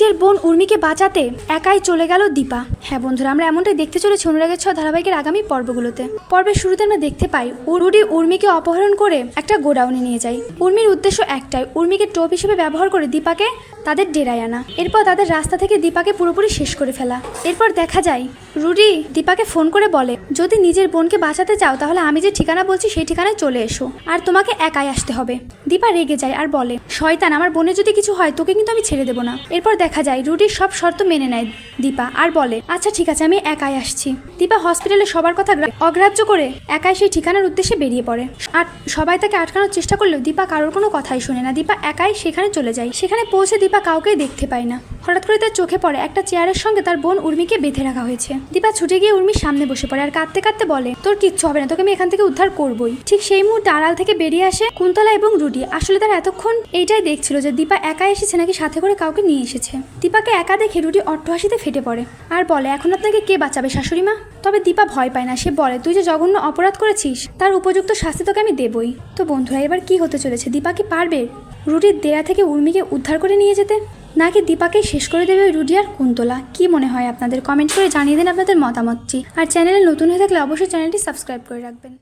নিজের বোন উর্মিকে বাঁচাতে একাই চলে গেল দীপা। হ্যাঁ বন্ধুরা, আমরা এমনটাই দেখতে চলেছি অনুরাগের ছ ধারাবাহিকের আগামী পর্বগুলোতে। পর্বের শুরুতে আমরা দেখতে পাই উরুডি উর্মিকে অপহরণ করে একটা গোডাউনে নিয়ে যায়। উর্মির উদ্দেশ্য একটাই, উর্মিকে টোপ হিসেবে ব্যবহার করে দীপাকে তাদের ডেরায় আনা। এরপর তাদের রাস্তা থেকে দীপাকে পুরোপুরি শেষ করে ফেলা। এরপর দেখা যায় রুডি, দীপাকে ফোন করে বলে, যদি নিজের বোনকে বাঁচাতে চাও, তাহলে আমি যে ঠিকানা বলছি, সেই ঠিকানায় চলে এসো। আর তোমাকে একাই আসতে হবে। দীপা রেগে যায় আর বলে, শয়তান, আমার বোনের যদি কিছু হয়, তোকে কিন্তু আমি ছেড়ে দেবো না। এরপর দেখা যায়, রুডির সব শর্ত মেনে নেয় দীপা আর বলে আচ্ছা ঠিক আছে, আমি একাই আসছি। দীপা হসপিটালে সবার কথা অগ্রাহ্য করে একাই সেই ঠিকানার উদ্দেশ্যে বেরিয়ে পড়ে। আর সবাই তাকে আটকানোর চেষ্টা করলেও দীপা কারোর কোনো কথাই শুনে না। দীপা একাই সেখানে চলে যায়। সেখানে পৌঁছে দীপা কাউকেই দেখতে পায় না। হঠাৎ করে তার চোখে পড়ে একটা চেয়ারের সঙ্গে তার বোন উর্মিকে বেঁধে রাখা হয়েছে। দীপা ছুটে গিয়ে উর্মির সামনে বসে পড়ে আর কাঁদতে কাঁদতে বলে, তোর কিচ্ছু হবে না, তোকে আমি এখান থেকে উদ্ধার করবই। ঠিক সেই মুহূর্তে আড়াল থেকে বেরিয়ে আসে কুন্তলা এবং রুডি আসলে তারা এতক্ষণ এইটাই দেখছিল যে দীপা একা এসেছে নাকি সাথে করে কাউকে নিয়ে এসেছে। দীপাকে একা দেখে রুডি অট্টহাসিতে ফেটে পড়ে আর বলে, এখন আপনাকে কে বাঁচাবে শাশুড়ি মা? তবে দীপা ভয় পায় না, সে বলে, তুই যে জঘন্য অপরাধ করেছিস, তার উপযুক্ত শাস্তি তোকে আমি দেবই। তো বন্ধুরা, এবার কি হতে চলেছে? দীপা কি পারবে রুটির দেয়া থেকে উর্মিকে উদ্ধার করে নিয়ে যেতে? নাকি দীপাকে শেষ করে দেবে রুডিয়ার কুন্তলা। কি মনে হয় আপনাদের? কমেন্ট করে জানিয়ে দিন আপনাদের মতামতটি। আর চ্যানেলে নতুন হয়ে থাকলে অবশ্যই চ্যানেলটি সাবস্ক্রাইব করে রাখবেন।